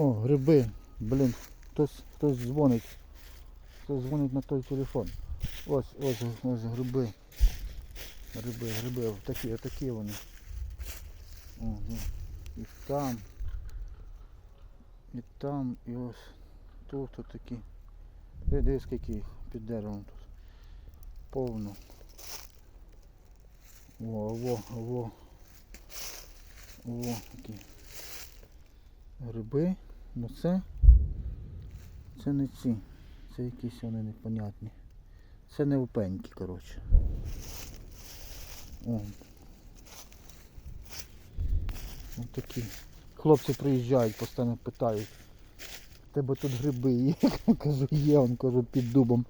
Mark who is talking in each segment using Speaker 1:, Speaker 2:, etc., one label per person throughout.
Speaker 1: О, гриби. Блін, хтось, хтось дзвонить. Хтось дзвонить на той телефон. Ось, ось, ось гриби. Гриби, гриби. Такі, отакі вони. Ну, і там. І там, і ось тут отакі. Диви, Дивись, скільки їх під деревом тут. Повно. О, во, во. О, такі. Гриби. Ну це. Це не ці. Це якісь вони непонятні. Це не опеньки, коротше. О. Ось такі. Хлопці приїжджають, постійно питають. «В Тебе тут гриби є? Кажу, є, он кажу, під дубом.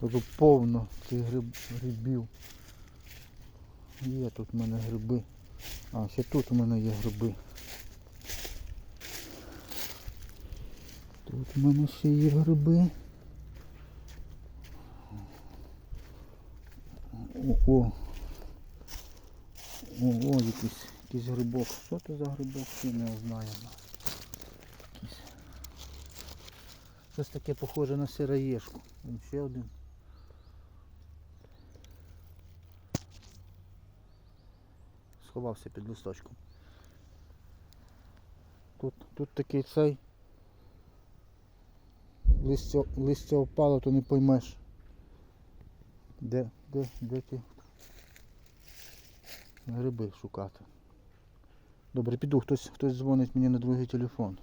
Speaker 1: Кажу, повно цих гриб, грибів. Є тут в мене гриби. А, ще тут у мене є гриби. У мене ще є гриби. О, о. О, якийсь, якийсь грибок. Що це за грибок? Ще не знаю. Щось таке похоже на сироєшку. Вон ще один. Сховався під листочком. Тут, тут такий цей. Листя, листя впало, то не поймеш. Де, де, де ті гриби шукати. Добре, піду, хтось, хтось дзвонить мені на другий телефон.